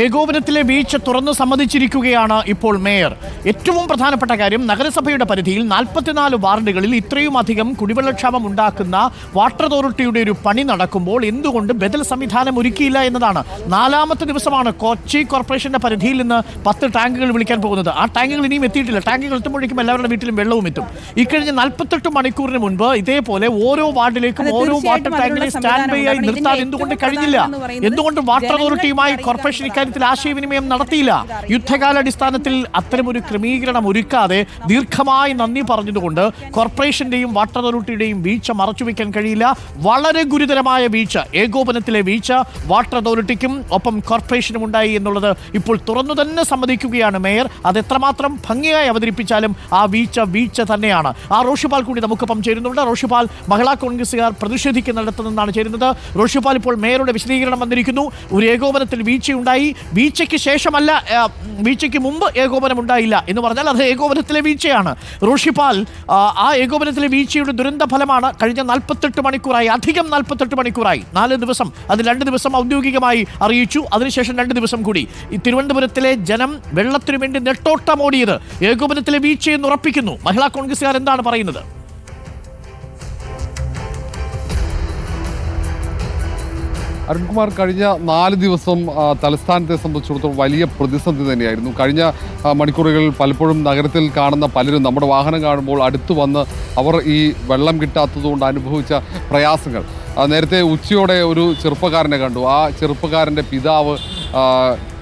ഏകോപനത്തിലെ വീഴ്ച തുറന്നു സമ്മതിച്ചിരിക്കുകയാണ് ഇപ്പോൾ മേയർ. ഏറ്റവും പ്രധാനപ്പെട്ട കാര്യം നഗരസഭയുടെ പരിധിയിൽ നാൽപ്പത്തിനാല് വാർഡുകളിൽ ഇത്രയും അധികം കുടിവെള്ളക്ഷാമം ഉണ്ടാക്കുന്ന വാട്ടർ അതോറിറ്റിയുടെ ഒരു പണി നടക്കുമ്പോൾ എന്തുകൊണ്ട് ബദൽ സംവിധാനം ഒരുക്കിയില്ല എന്നതാണ്. നാലാമത്തെ ദിവസമാണ് കൊച്ചി കോർപ്പറേഷന്റെ പരിധിയിൽ നിന്ന് പത്ത് ടാങ്കുകൾ വിളിക്കാൻ പോകുന്നത്. ആ ടാങ്കുകൾ ഇനിയും എത്തിയിട്ടില്ല. ടാങ്കുകൾ എത്തുമ്പോഴേക്കും എല്ലാവരുടെ വീട്ടിലും വെള്ളവും എത്തും. ഇക്കഴിഞ്ഞ നാൽപ്പത്തെട്ട് മണിക്കൂറിന് മുൻപ് ഇതേപോലെ ഓരോ വാർഡിലേക്കും ഓരോ വാട്ടർ ടാങ്കിനെ സ്റ്റാൻഡ് ബൈ ആയി നിർത്താൻ എന്തുകൊണ്ട് കഴിഞ്ഞില്ല? എന്തുകൊണ്ട് വാട്ടർ അതോറിറ്റിയുമായി. കോർപ്പറേഷൻ ഇക്കാര്യത്തിൽ ആശയവിനിമയം നടത്തിയില്ല. യുദ്ധകാലാടിസ്ഥാനത്തിൽ അത്തരമൊരു ക്രമീകരണം ഒരുക്കാതെ ദീർഘമായി നന്ദി പറഞ്ഞതുകൊണ്ട് കോർപ്പറേഷന്റെയും വാട്ടർ അതോറിറ്റിയുടെയും വീഴ്ച മറച്ചുവെക്കാൻ കഴിയില്ല. വളരെ ഗുരുതരമായ വീഴ്ച. ഏകോപനത്തിലെ വീഴ്ച വാട്ടർ അതോറിറ്റിക്കും ഒപ്പം കോർപ്പറേഷനും ഉണ്ടായി എന്നുള്ളത് ഇപ്പോൾ തുറന്നു തന്നെ സമ്മതിക്കുകയാണ് മേയർ. അത് എത്രമാത്രം ഭംഗിയായി അവതരിപ്പിച്ചാലും ആ വീഴ്ച വീഴ്ച തന്നെയാണ്. ആ റോഷിപാൽ കൂടി നമുക്കൊപ്പം ചേരുന്നുണ്ട് റോഷിപാൽ മഹിളാ കോൺഗ്രസുകാർ പ്രതിഷേധിക്കുന്നിടത്ത് നിന്നാണ് ചേരുന്നത്. റോഷിപാൽ ഇപ്പോൾ മേയറുടെ വിശദീകരണം വന്നിരിക്കുന്നു. ഒരു ഏകോപനത്തിൽ വീഴ്ചയുണ്ടായി. വീഴ്ചയ്ക്ക് ശേഷമല്ല വീഴ്ചയ്ക്ക് മുമ്പ് ഏകോപനം ഉണ്ടായില്ല എന്ന് പറഞ്ഞാൽ അത് ഏകോപനത്തിലെ വീഴ്ചയാണ്. റോഷിപാൽ ആ, ഏകോപനത്തിലെ വീഴ്ചയുടെ ദുരന്ത ഫലമാണ് കഴിഞ്ഞ നാൽപ്പത്തെട്ട് മണിക്കൂറായി അധികം നാൽപ്പത്തെട്ട് മണിക്കൂറായി. നാല് ദിവസം അത് രണ്ട് ദിവസം ഔദ്യോഗികമായി അറിയിച്ചു. അതിനുശേഷം രണ്ട് ദിവസം കൂടി. ഈ തിരുവനന്തപുരത്തിലെ ജനം വെള്ളത്തിനു വേണ്ടി നെട്ടോട്ടമോടിയത് ഏകോപനത്തിലെ വീഴ്ചയെന്ന് ഉറപ്പിക്കുന്നു. മഹിളാ കോൺഗ്രസുകാർ എന്താണ് പറയുന്നത്? അരുൺകുമാർ കഴിഞ്ഞ നാല് ദിവസം തലസ്ഥാനത്തെ സംബന്ധിച്ചിടത്തോളം വലിയ പ്രതിസന്ധി തന്നെയായിരുന്നു. കഴിഞ്ഞ മണിക്കൂറുകളിൽ പലപ്പോഴും നഗരത്തിൽ കാണുന്ന പലരും നമ്മുടെ വാഹനം കാണുമ്പോൾ അടുത്തു വന്ന് അവർ ഈ വെള്ളം കിട്ടാത്തതുകൊണ്ട് അനുഭവിച്ച പ്രയാസങ്ങൾ. നേരത്തെ ഉച്ചയോടെ ഒരു ചെറുപ്പക്കാരനെ കണ്ടു. ആ ചെറുപ്പക്കാരന്റെ പിതാവ്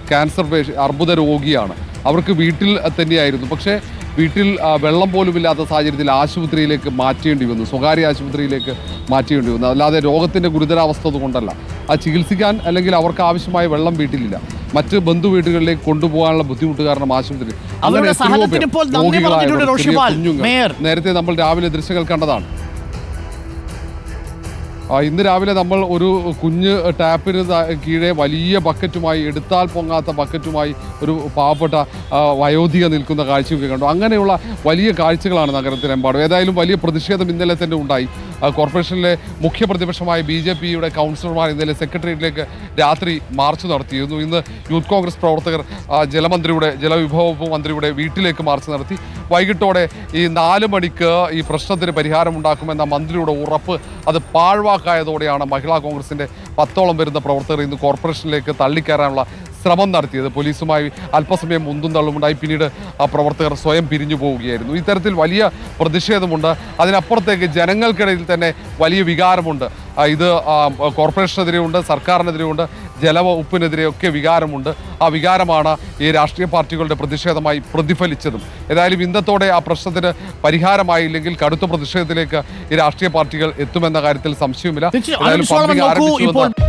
ക്യാൻസർ പേഷ്യ അർബുദ രോഗിയാണ് അവർക്ക് വീട്ടിൽ തന്നെയായിരുന്നു. പക്ഷേ വീട്ടിൽ വെള്ളം പോലും ഇല്ലാത്ത സാഹചര്യത്തിൽ ആശുപത്രിയിലേക്ക് മാറ്റേണ്ടി വന്നു. സ്വകാര്യ ആശുപത്രിയിലേക്ക് മാറ്റേണ്ടി വന്നു. അല്ലാതെ രോഗത്തിന്റെ ഗുരുതരാവസ്ഥ കൊണ്ടല്ല ആ ചികിത്സിക്കാൻ അല്ലെങ്കിൽ അവർക്ക് ആവശ്യമായ വെള്ളം വീട്ടിലില്ല. മറ്റ് ബന്ധു വീടുകളിലേക്ക് കൊണ്ടുപോകാനുള്ള ബുദ്ധിമുട്ട് കാരണം ആശുപത്രി. അങ്ങനെ. നേരത്തെ നമ്മൾ രാവിലെ ദൃശ്യങ്ങൾ കണ്ടതാണ്. ഇന്ന് രാവിലെ നമ്മൾ ഒരു കുഞ്ഞ് ടാപ്പിന് കീഴെ വലിയ ബക്കറ്റുമായി എടുത്താൽ പൊങ്ങാത്ത ബക്കറ്റുമായി ഒരു പാവപ്പെട്ട വയോധിക നിൽക്കുന്ന കാഴ്ചയൊക്കെ കണ്ടു. അങ്ങനെയുള്ള വലിയ കാഴ്ചകളാണ് നഗരത്തിലെമ്പാടും. ഏതായാലും വലിയ പ്രതിഷേധം ഇന്നലെ തന്നെ ഉണ്ടായി. കോർപ്പറേഷനിലെ മുഖ്യ പ്രതിപക്ഷമായ ബി ജെ പിയുടെ കൗൺസിലർമാർ ഇന്നലെ സെക്രട്ടേറിയറ്റിലേക്ക് രാത്രി മാർച്ച് നടത്തിയിരുന്നു. ഇന്ന് യൂത്ത് കോൺഗ്രസ് പ്രവർത്തകർ ജലമന്ത്രിയുടെ ജലവിഭവ വകുപ്പ് മന്ത്രിയുടെ വീട്ടിലേക്ക് മാർച്ച് നടത്തി. വൈകിട്ടോടെ ഈ നാല് മണിക്ക് ഈ പ്രശ്നത്തിന് പരിഹാരമുണ്ടാക്കുമെന്ന മന്ത്രിയുടെ ഉറപ്പ് അത് പാഴ്വാക്കായതോടെയാണ് മഹിളാ കോൺഗ്രസിന്റെ പത്തോളം വരുന്ന പ്രവർത്തകർ ഇന്ന് കോർപ്പറേഷനിലേക്ക് തള്ളിക്കയറാനുള്ള ശ്രമം നടത്തിയത്. പോലീസുമായി അല്പസമയം മുന്തും തള്ളുമുണ്ടായി. പിന്നീട് ആ പ്രവർത്തകർ സ്വയം പിരിഞ്ഞു പോവുകയായിരുന്നു. ഇത്തരത്തിൽ വലിയ പ്രതിഷേധമുണ്ട്. അതിനപ്പുറത്തേക്ക് ജനങ്ങൾക്കിടയിൽ തന്നെ വലിയ വികാരമുണ്ട്. ഇത് കോർപ്പറേഷനെതിരെയുണ്ട് സർക്കാരിനെതിരെയുണ്ട് ജലവകുപ്പിനെതിരെയൊക്കെ വികാരമുണ്ട്. ആ വികാരമാണ് ഈ രാഷ്ട്രീയ പാർട്ടികളുടെ പ്രതിഷേധമായി പ്രതിഫലിച്ചതും. ഏതായാലും ഇന്നത്തോടെ ആ പ്രശ്നത്തിന് പരിഹാരമായില്ലെങ്കിൽ കടുത്ത പ്രതിഷേധത്തിലേക്ക് ഈ രാഷ്ട്രീയ പാർട്ടികൾ എത്തുമെന്ന കാര്യത്തിൽ സംശയമില്ല. ഏതായാലും